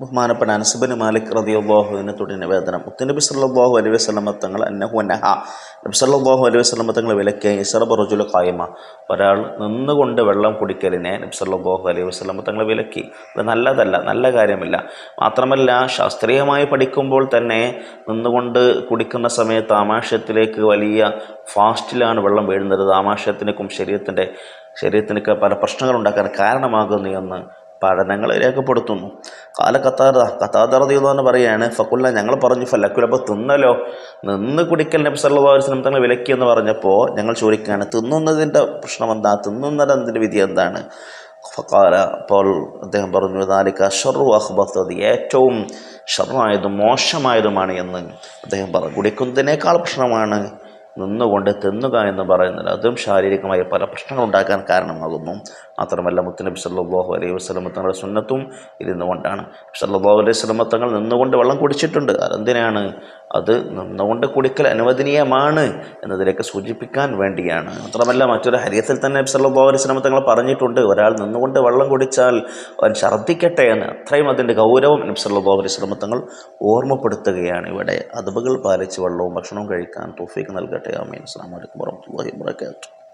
ബഹുമാനപ്പെട്ട അനസുബിന് മാലിക് റതി അള്ളാഹുവിനെ തുടങ്ങിയ നിവേദനം മുത്തനബി സല്ലാഹു അലൈഹി വസ്ലമ തങ്ങൾ അന്നഹു നഹ നബി സല്ലാഹു അലൈഹി വസ്ലമ തങ്ങൾ വിലക്കിയ ഇസറബ് റജുല കായ്മ ഒരാൾ നിന്നുകൊണ്ട് വെള്ളം കുടിക്കലിനെ നബി സല്ലാഹു അലൈഹി വസ്ലമ തങ്ങൾ വിലക്കി. അത് നല്ലതല്ല നല്ല കാര്യമില്ല. മാത്രമല്ല ശാസ്ത്രീയമായി പഠിക്കുമ്പോൾ തന്നെ നിന്നുകൊണ്ട് കുടിക്കുന്ന സമയത്ത് ആമാശയത്തിലേക്ക് വലിയ ഫാസ്റ്റിലാണ് വെള്ളം വീഴുന്നത്. ആമാശയത്തിനേക്കും ശരീരത്തിന്റെ ശരീരത്തിനൊക്കെ പല പ്രശ്നങ്ങൾ ഉണ്ടാക്കാൻ കാരണമാകുന്നു എന്ന് പഠനങ്ങൾ രേഖപ്പെടുത്തുന്നു. കാല കത്താറ കത്താതറതിയെന്ന് പറയുകയാണ് ഫക്കുല്ല ഞങ്ങൾ പറഞ്ഞു ഫലക്കുലപ്പോൾ തിന്നലോ? നിന്ന് കുടിക്കൽ നബി സല്ലല്ലാഹു അലൈഹി വസല്ലം തങ്ങൾ വിലക്കി എന്ന് പറഞ്ഞപ്പോൾ ഞങ്ങൾ ചോദിക്കുകയാണ് തിന്നുന്നതിന്റെ പ്രശ്നം എന്താ? തിന്നുന്നതിന്റെ വിധി എന്താണ്? ഫക്കാല അപ്പോൾ അദ്ദേഹം പറഞ്ഞു നാലിക്ക ഷറു അഹ്ബത്തത് ഏറ്റവും ഷറായതും മോശമായതുമാണ് എന്ന്. അദ്ദേഹം പറഞ്ഞു കുടിക്കുന്നതിനേക്കാൾ പ്രശ്നമാണ്. നിന്നുകൊണ്ട് തിന്നുക എന്ന് പറയുന്നത് അതും ശാരീരികമായ പല പ്രശ്നങ്ങൾ ഉണ്ടാക്കാൻ കാരണമാകുന്നു. മാത്രമല്ല മുത്തനബി സല്ലാഹു അലൈഹി വസ്ലമ തങ്ങളുടെ സുന്നത്തും ഇരുന്നുകൊണ്ടാണ്. സല്ലാഹു അലൈഹി സ്വലമ തങ്ങൾ നിന്നുകൊണ്ട് വെള്ളം കുടിച്ചിട്ടുണ്ട്. അതെന്തിനാണ്? അത് നിന്നുകൊണ്ട് കുടിക്കൽ അനുവദനീയമാണ് എന്നതിലേക്ക് സൂചിപ്പിക്കാൻ വേണ്ടിയാണ്. മാത്രമല്ല മറ്റൊരു ഹരിയത്തിൽ തന്നെ അലൈഹി സ്വലമ തങ്ങൾ പറഞ്ഞിട്ടുണ്ട് ഒരാൾ നിന്നുകൊണ്ട് വെള്ളം കുടിച്ചാൽ അവൻ ഛർദ്ദിക്കട്ടെ എന്ന്. അത്രയും അതിന്റെ ഗൗരവം നബി സല്ലാഹു അലൈഹി സ്വലമ തങ്ങൾ ഓർമ്മപ്പെടുത്തുകയാണ് ഇവിടെ. അതുബകൾ പാലിച്ച് വെള്ളവും ഭക്ഷണവും കഴിക്കാൻ തോഫീക്ക് നൽകട്ടെ. ആമീൻ. അസ്ലാം വലൈക്കും വാഹമത്തല്ലാഹി വാബർക്കാത്തു